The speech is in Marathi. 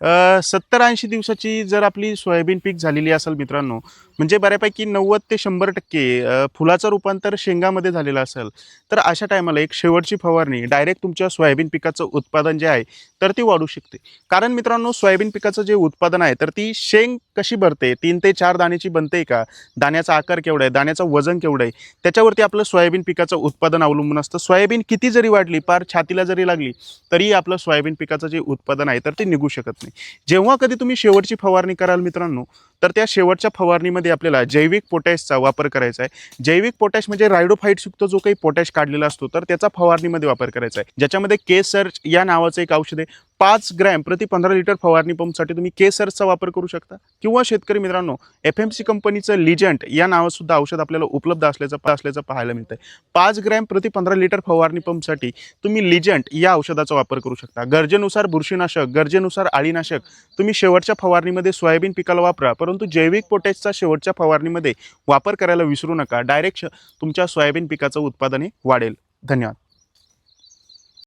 सत्तर ऐंशी दिवसाची जर आपली सोयाबीन पीक झालेली असेल मित्रांनो म्हणजे बऱ्यापैकी नव्वद ते शंभर टक्के फुलाचं रूपांतर शेंगामध्ये झालेलं असेल तर अशा टायमाला एक शेवटची फवारणी डायरेक्ट तुमच्या सोयाबीन पिकाचं उत्पादन जे आहे तर ती वाढू शकते. कारण मित्रांनो सोयाबीन पिकाचं जे उत्पादन आहे तर ती शेंग कशी भरते? तीन ते चार दाण्याची बनते का? दाण्याचा आकार केवढा आहे? दाण्याचं वजन केवढं आहे? त्याच्यावरती आपलं सोयाबीन पिकाचं उत्पादन अवलंबून असतं. सोयाबीन किती जरी वाढली पार छातीला जरी लागली तरी आपलं सोयाबीन पिकाचं जे उत्पादन आहे तर ते निघू शकत नाही. जेव्हा कधी तुम्ही शेवटची फवारणी कराल मित्रांनो तर त्या शेवटच्या फवारणीमध्ये आपल्याला जैविक पोटॅशचा वापर करायचा आहे. जैविक पोटॅश म्हणजे रायडोफाईटयुक्त जो काही पोटॅश काढलेला असतो तर त्याचा फवारणीमध्ये वापर करायचा आहे. ज्याच्यामध्ये के सर्च या नावाचं एक औषध आहे. पाच ग्रॅम प्रति पंधरा लिटर फवारणी पंपसाठी तुम्ही केसरचा वापर करू शकता. किंवा शेतकरी मित्रांनो एफ एम सी कंपनीचं लिजंट या नावासुद्धा औषध आपल्याला उपलब्ध असल्याचं असल्याचं पाहायला मिळतंय. पाच ग्रॅम प्रति पंधरा लिटर फवारणी पंपसाठी तुम्ही लिजंट या औषधाचा वापर करू शकता. गरजेनुसार बुरशीनाशक गरजेनुसार अळीनाशक तुम्ही शेवटच्या फवारणीमध्ये सोयाबीन पिकाला वापरा परंतु जैविक पोटॅशचा शेवटच्या फवारणीमध्ये वापर करायला विसरू नका. डायरेक्ट तुमच्या सोयाबीन पिकाचं उत्पादन हे वाढेल. धन्यवाद.